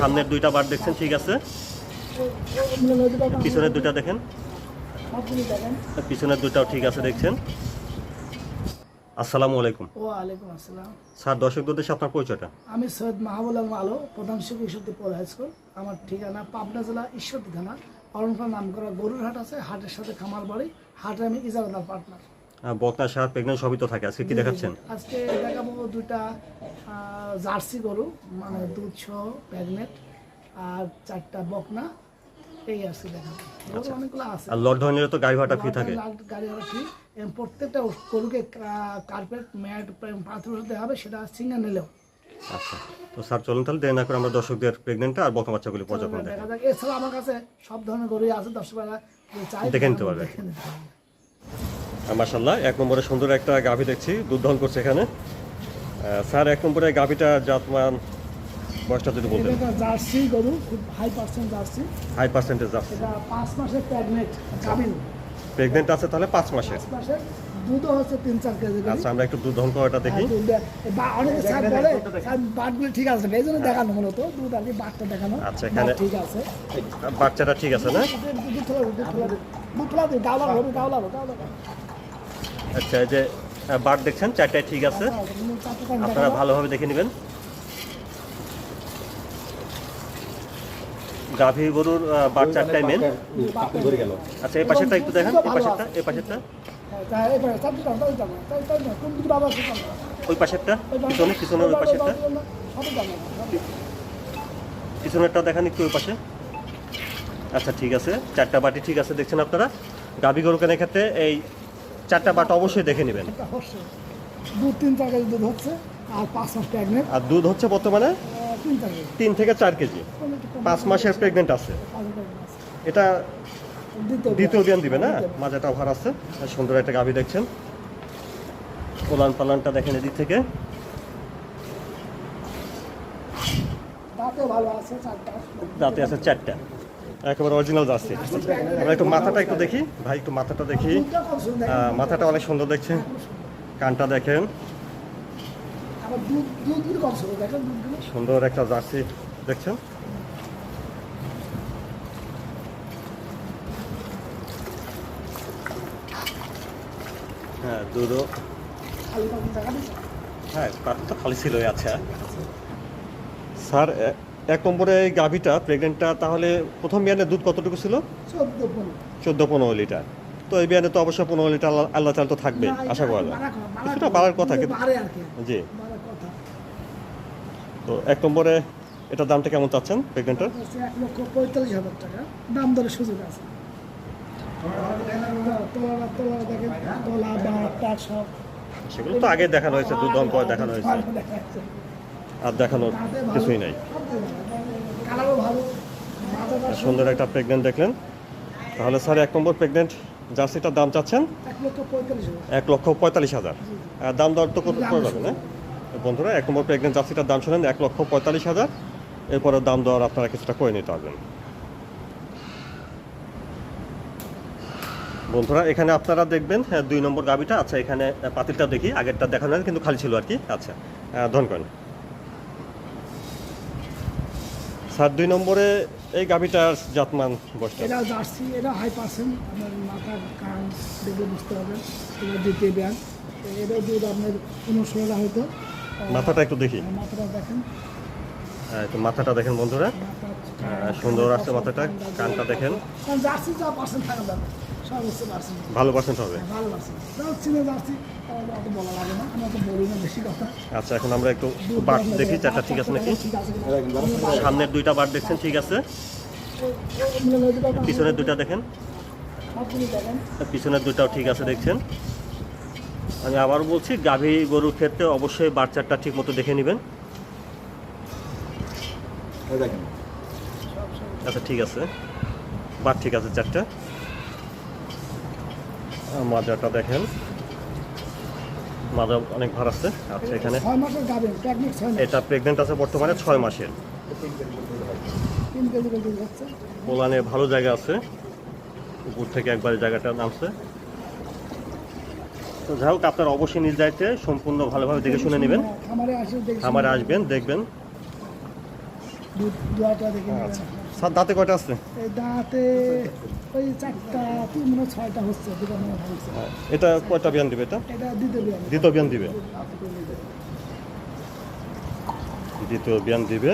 সামনের দুইটা বার দেখছেন ঠিক আছে? পিছনের দুইটা দেখেন। পিছনের দুইটাও ঠিক আছে দেখছেন? আসসালামু আলাইকুম। ওয়ালাইকুম আসসালাম। স্যার উদ্দেশ্যে আপনার পরিচয়টা? আমি সৈয়দ মাহবুল আলম আলো প্রধান শিক্ষক হাই স্কুল। আমার ঠিকানা পাবনা জেলা ঈশ্বরদী থানা। অরণফা নাম করা গরুর হাট আছে হাটের সাথে খামার বাড়ি হাটে আমি ইজারাদার পার্টনার। বকনা সার প্রেগনেন্ট সবই তো থাকে। আজকে কি দেখাচ্ছেন? আজকে দেখাবো দুইটা জার্সি গরু মানে দুধ সহ প্যাগনেট আর চারটা বকনা। এই দেখাবো। অনেকগুলো আছে। আর লট ধরনের তো গাড়ি ভাড়াটা ফ্রি থাকে। গাড়ি ভাড়া ফ্রি প্রত্যেকটা গরুকে কার্পেট ম্যাট পাথর হবে সেটা সিঙ্গা নিলেও। আচ্ছা। তো স্যার চলুন তাহলে দেরি না করে আমরা দর্শকদের প্রেগনেন্টটা আর বকনা বাচ্চাগুলি পর্যবেক্ষণ দেখা দেখেন যাক। এছাড়া আমার কাছে সব ধরনের গরুই আছে দর্শকরা দেখে নিতে পারবে। মাসাল্লাহ এক নম্বরে সুন্দর একটা গাভী দেখছি দুধ দহন করছে এখানে স্যার এক নম্বরে গাভীটা জাতমান বয়সটা যদি বলতেন জার্সি গরু খুব high percent jersey high percentage আছে এটা পাঁচ মাসের প্রেগনেন্ট গাভিন প্রেগনেন্ট আছে তাহলে পাঁচ মাসে পাঁচ মাসের দুধও হচ্ছে তিন চার কেজি আচ্ছা আমরা একটু দুধ দহন করাটা দেখি আর বা- অনেকে স্যার বলে স্যার বাটগুলো ঠিক আছে এই জন্য দেখানো মূলত দুধ আর কি বাটটা দেখানো আচ্ছা, এখানে- ঠিক আছে বাচ্চাটা ঠিক আছে না দুধ দুধ দুধ দুধ আচ্ছা এই যে বাট দেখছেন চারটায় ঠিক আছে। আপনারা ভালোভাবে দেখে নেবেন। গাভী গরুর বাট চারটায় মেন আচ্ছা এই পাশেরটা একটু দেখেন, এই পাশেরটা এই পাশেরটা। ওই পাশেরটা, পিছনে পিছনের ওই পাশেরটা। পিছনেরটা দেখান একটু ওই পাশে। আচ্ছা ঠিক আছে, চারটা বাটি ঠিক আছে দেখছেন আপনারা। গাভী গরু কেনার ক্ষেত্রে এই চারটা বাট অবশ্যই দেখে নেবেন। দুধ তিন চার কেজি দুধ হচ্ছে আর পাঁচ মাস প্রেগনেন্ট আর দুধ হচ্ছে বর্তমানে? তিন তিন থেকে চার কেজি। পাঁচ মাসের প্রেগনেন্ট আছে। এটা দ্বিতীয় বিয়ান। দিবে না? মাজাটা ভার আছে। সুন্দর একটা গাভী দেখছেন। পোলান পালানটা দেখেন এদিক থেকে। দাঁতে আছে চারটা। একেবারে অরিজিনাল যাচ্ছে আমরা একটু মাথাটা একটু দেখি। ভাই, একটু মাথাটা দেখি। মাথাটা অনেক সুন্দর দেখছে কানটা দেখেন। সুন্দর একটা জার্সি দেখছেন। হ্যাঁ দুধও হ্যাঁ তার তো খালি ছিলই আচ্ছা। স্যার এক নম্বরে এই গাভিটা প্রেগনেন্টটা তাহলে প্রথম বিয়ানে দুধ কতটুকু ছিল? চোদ্দ পনেরো। লিটার। তো এই বিয়ানে তো অবশ্যই পনেরো লিটার আল্লাহ- চাল তো থাকবে আশা করা যায়। কিছুটা বাড়ার কথা কিন্তু জি। তো এক নম্বরে এটার দামটা কেমন চাচ্ছেন প্রেগনেন্টের এক লক্ষ পঁয়তাল্লিশ হাজার টাকা। দাম দরের সুযোগ আছে। সেগুলো তো আগে দেখানো হয়েছে দুধ দম করে দেখানো হয়েছে। আর দেখানোর কিছুই নাই। কালারও ভালো সুন্দর একটা প্রেগনেন্ট দেখলেন। তাহলে স্যার এক নম্বর প্রেগনেন্ট জার্সিটার দাম চাচ্ছেন? এক লক্ষ পঁয়তাল্লিশ হাজার। আর দাম দর তো করতে করে যাবে না? বন্ধুরা এক নম্বর প্রেগনেন্ট জার্সিটার দাম শুনেন এক লক্ষ পঁয়তাল্লিশ হাজার। এরপরে দাম দর আপনারা কিছুটা করে নিতে পারবেন। বন্ধুরা এখানে আপনারা দেখবেন হ্যাঁ, দুই নম্বর গাবিটা আচ্ছা এখানে পাতিলটা দেখি আগেরটা দেখানো কিন্তু খালি ছিল আর কি। আচ্ছা ধন স্যার দুই নম্বরে এই গাভিটার জাতমান বসটা এটা জার্সি এটা হাই পার্সেন্ট আপনার মাথার কান দেখলে বুঝতে পারবেন। এটা দ্বিতীয় দুধ আপনার হয়তো মাথাটা একটু দেখি। মাথাটা দেখেন। হ্যাঁ, তো মাথাটা দেখেন বন্ধুরা। হ্যাঁ, সুন্দর আসছে মাথাটা। কানটা দেখেন। জার্সি যা পার্সেন্ট থাকা ভালো পার্সেন্ট হবে ভালো পার্সেন্ট তাও চিনে জার্সি আমাদের অত বলা লাগে না আমি অত বলি না বেশি কথা। আচ্ছা এখন আমরা একটু বাট দেখি চারটা ঠিক আছে নাকি। সামনের দুইটা বাট দেখছেন ঠিক আছে? পিছনের দুইটা দেখেন। পিছনের দুটাও ঠিক আছে দেখছেন? আমি আবার বলছি গাভী গরুর ক্ষেত্রে অবশ্যই বাচ্চাটা ঠিক মতো দেখে নেবেন। আচ্ছা ঠিক আছে। বাট ঠিক আছে চারটা। মাজাটা দেখেন। মাজা অনেক ভার আছে। আচ্ছা এখানে। এটা প্রেগনেন্ট আছে বর্তমানে ছয় মাসের। পোলানে ভালো জায়গা আছে। উপর থেকে একবার জায়গাটা নামছে। তো যাই হোক আপনারা অবশ্যই নিজ দায়িত্বে সম্পূর্ণ ভালোভাবে দেখে শুনে নেবেন। খামারে আসবেন দেখবেন। আচ্ছা। স্যার দাঁতে কয়টা আছে? এই দাঁতে ওই চারটা তিন মনে ছয়টা হচ্ছে হয় এটা কয়টা বিয়ান দিবে এটা? এটা দিতে বিয়ান। দ্বিতীয় বিয়ান দিবে। দ্বিতীয় বিয়ান দিবে।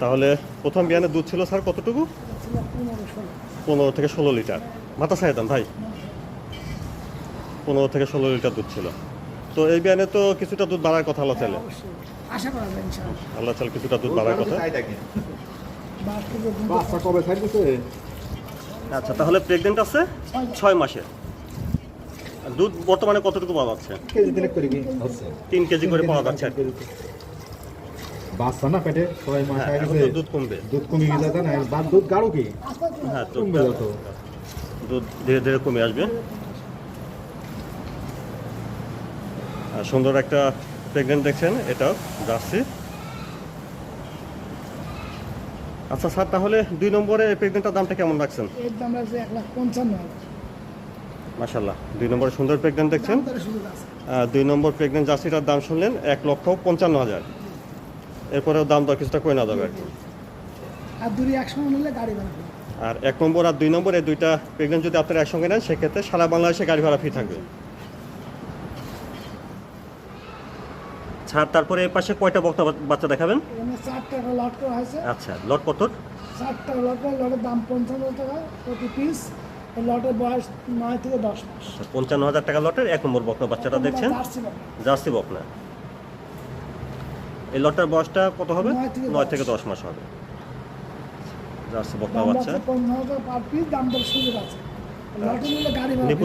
তাহলে প্রথম বিয়ানের দুধ ছিল স্যার কতটুকু? পনেরো থেকে ষোলো লিটার। মাথা সাই দাম ভাই। পনেরো থেকে ষোলো লিটার দুধ ছিল। তো এই বিয়ানে তো কিছুটা দুধ বাড়ার কথা আল্লাহ চাইলে। অবশ্যই। আশা করা যায় ইনশাআল্লাহ। আল্লাহ চাইলে কিছুটা দুধ বাড়ার কথা। বাচ্চা কবে থাকতেছে আচ্ছা তাহলে প্রেগনেন্ট আছে ছয় মাসে। দুধ বর্তমানে কতটুকু পাওয়া যাচ্ছে? কেজি দিনে করে কি? হচ্ছে। তিন কেজি করে পাওয়া যাচ্ছে আর কি। বাচ্চা না পেটে? ছয় মাস হ্যাঁ দুধ কমবে। দুধ কমে গেছে না? বাদ দুধ গাঢ় কি? হ্যাঁ দুধ কমবে যত। দুধ ধীরে ধীরে কমে আসবে। সুন্দর একটা প্রেগনেন্ট দেখছেন এটা জার্সি। আচ্ছা স্যার তাহলে দুই নম্বরে এই প্রেগনেন্টটার দামটা কেমন রাখছেন? এর দাম আছে এক লাখ পঞ্চান্ন মাসাল্লাহ দুই নম্বরে সুন্দর প্রেগনেন্ট দেখছেন? দুই নম্বর প্রেগনেন্ট জার্সিটার দাম শুনলেন এক লক্ষ পঞ্চান্ন হাজার। এরপরেও দাম দর কিছুটা করে না যাবে আর কি। আর দুরি একসঙ্গে নিলে গাড়ি বানাবে আর এক নম্বর আর দুই নম্বর এই দুইটা প্রেগনেন্ট যদি আপনারা একসঙ্গে নেন সেক্ষেত্রে সারা বাংলাদেশে গাড়ি ভাড়া ফ্রি থাকবে। ছাড় তারপরে এই পাশে কয়টা বক্তা বাচ্চা দেখাবেন? এখানে লট করা হয়েছে। আচ্ছা লট কত? চার লট লটের দাম পঞ্চান্ন টাকা প্রতি পিস। লটের বয়স নয় থেকে দশ মাস। পঞ্চান্ন হাজার টাকা লটের এক নম্বর বাচ্চাটা দেখছেন? জার্সি বকনা এই লটটার বয়সটা কত হবে? নয় থেকে দশ। মাস। হবে। জার্সি বকনা বাচ্চা।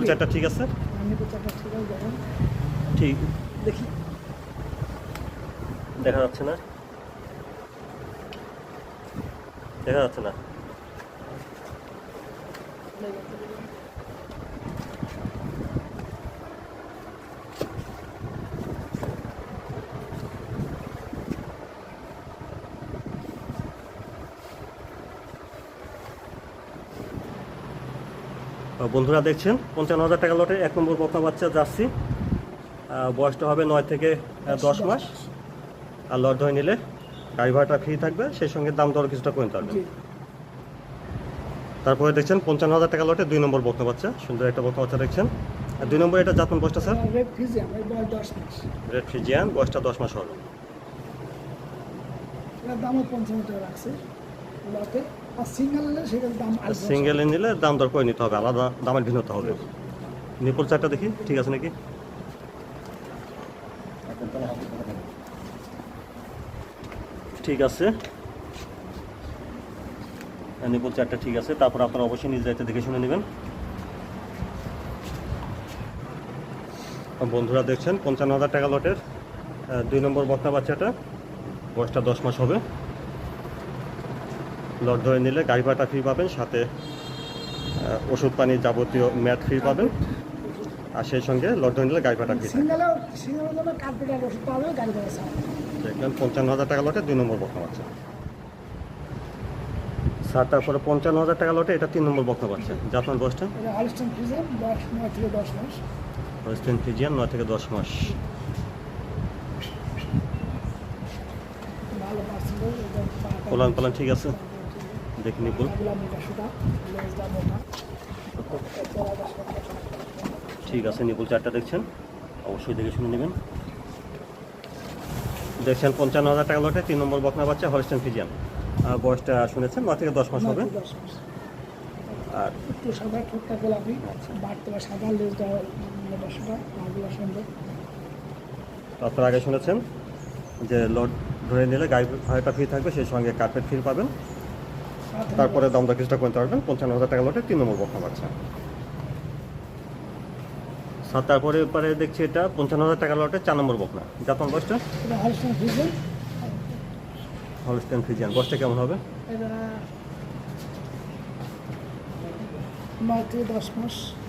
চারটা ঠিক আছে? হ্যাঁ, ঠিক। দেখি। দেখা যাচ্ছে না। দেখা যাচ্ছে না। বন্ধুরা দেখছেন, পঞ্চান্ন হাজার টাকা লটে এক নম্বর বকনা বাচ্চা যাচ্ছি। বয়সটা হবে নয় থেকে দশ মাস। আর লট ধরে নিলে গাড়ি ভাড়াটা ফ্রি থাকবে সেই সঙ্গে দাম দর কিছুটা পারবে জি। তারপরে দেখছেন পঞ্চান্ন হাজার টাকা লটে দুই নম্বর বকনা বাচ্চা সুন্দর একটা বকনা বাচ্চা দেখছেন। আর দুই নম্বর এটা জাতমান বয়সটা স্যার? রেড ফ্রিজিয়ান বয়সটা দশ মাস। দাম সিঙ্গেলে নিলে দাম দর করে নিতে হবে আলাদা দামের ভিন্নতা হবে। নিপুল চারটা দেখি ঠিক আছে নাকি? ঠিক আছে। নিপুল চারটা ঠিক আছে। তারপর আপনারা অবশ্যই নিজ দায়িত্বে দেখে শুনে নেবেন। বন্ধুরা দেখছেন, পঞ্চান্ন হাজার টাকা লটের দুই নম্বর বক্তা বাচ্চাটা। বয়সটা দশ মাস হবে। লট ধরে নিলে গাড়ি ভাড়াটা ফ্রি পাবেন, সাথে ওষুধ পানি যাবতীয় ম্যাট ফ্রি পাবেন। আর সেই সঙ্গে লট ধরে নিলে গাড়ি ভাড়াটা ফ্রি দেখবেন পঞ্চান্ন হাজার টাকা লটে দুই নম্বর বক্তা বাচ্চা স্যার তারপরে পঞ্চান্ন হাজার টাকা লটে এটা তিন নম্বর বক্তা বাচ্চা জাপান বয়সটা ওয়েস্টার্ন ফিজিয়ান নয় থেকে দশ মাস। পোলান পালান ঠিক আছে? দেখি নিপুল। ঠিক আছে নিপুল চারটা দেখছেন। অবশ্যই দেখে শুনে নেবেন। দেখছেন পঞ্চান্ন হাজার টাকা লটে তিন নম্বর বকনা বাচ্চা হলস্টেন ফিজিয়ান বয়সটা শুনেছেন নয় থেকে দশ মাস হবে। আর একটু সাদা ঠোঁটটা গোলাপি বাড়তে বা সাদা লেজটা মোটা সোটা সুন্দর। আপনারা আগে শুনেছেন যে লোড ধরে নিলে গাড়ি ভাড়াটা ফ্রি থাকবে সেই সঙ্গে কার্পেট ফ্রি পাবেন। তারপরে দাম দর কিছুটা করতে পারবেন পঞ্চান্ন হাজার টাকা লটে তিন নম্বর বকনা বাচ্চা। স্যার তারপরে এবারে দেখছি এটা পঞ্চান্ন হাজার টাকা লটে চার নম্বর বকনা। জাপান বয়সটা? হলস্টন ফিজিয়ান বয়সটা কেমন হবে?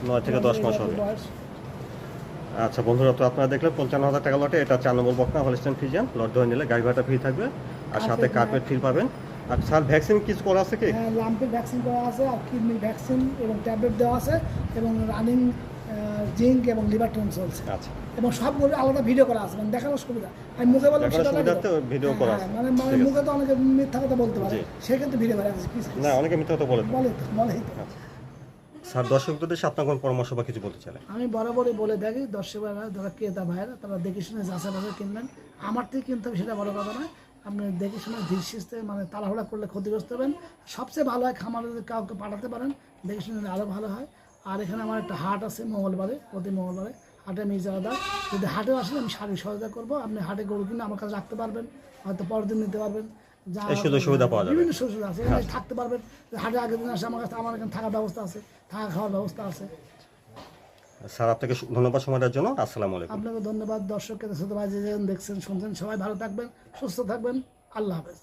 নয় থেকে দশ মাস। হবে। আচ্ছা বন্ধুরা তো আপনারা দেখলেন পঞ্চান্ন হাজার টাকা লটে এটা চার নম্বর বকনা হলস্টেন ফিজিয়ান লট ধরে নিলে গাড়ি ভাড়াটা ফ্রি থাকবে আর সাথে কার্পেট ফ্রি পাবেন। আর স্যার ভ্যাকসিন কিছু করা আছে কি? হ্যাঁ লাম্পের ভ্যাকসিন করা আছে আর কিডনি ভ্যাকসিন এবং ট্যাবলেট দেওয়া আছে এবং রানিং জিঙ্ক এবং লিভার টোন চলছে। আচ্ছা। এবং সব আলাদা ভিডিও করা আছে মানে দেখানোর সুবিধা। আমি মুখে বললাম না ভিডিও করা হ্যাঁ, মানে মানে মুখে তো অনেকে মিথ্যা কথা বলতে পারে। জি। সেক্ষেত্রে ভিডিও করা আছে না অনেকে মিথ্যা কথা বলে। বলে তো বলেই তো। স্যার দর্শকদের সাথে আপনার পরামর্শ বা কিছু বলতে চান আমি বরাবরই বলে থাকি দর্শকরা যারা ক্রেতা ভাইরা তারা দেখে শুনে যাচাই বাছাই কিনবেন। আমার থেকে কিনতে হবে সেটা বড় কথা নয়। আপনি দেখে শুনে ধীর সিস্তে মানে তাড়াহুড়া করলে ক্ষতিগ্রস্ত হবেন। সবচেয়ে ভালো হয় খামারে কাউকে পাঠাতে পারেন। দেখে শুনে আরও ভালো হয়। আর এখানে আমার একটা হাট আছে মঙ্গলবারে প্রতি মঙ্গলবারে। হাটে মির্জাদা যদি হাটেও আসলে আমি শারীরিক সহায়তা করব আপনি হাটে গরু কিনে আমার কাছে রাখতে পারবেন হয়তো পরের দিন নিতে পারবেন। যা সুবিধা পাওয়া যাবে। বিভিন্ন সুযোগ আছে এখানে থাকতে পারবেন। হাটে আগের দিন আসে আমার কাছে আমার এখানে থাকার ব্যবস্থা আছে থাকা খাওয়ার ব্যবস্থা আছে। স্যার আপনাকে ধন্যবাদ সময়টার জন্য। আসসালামু আলাইকুম। আপনাকে ধন্যবাদ দর্শককে ছোট ভাই যে দেখছেন শুনছেন সবাই ভালো থাকবেন সুস্থ থাকবেন। আল্লাহ হাফেজ।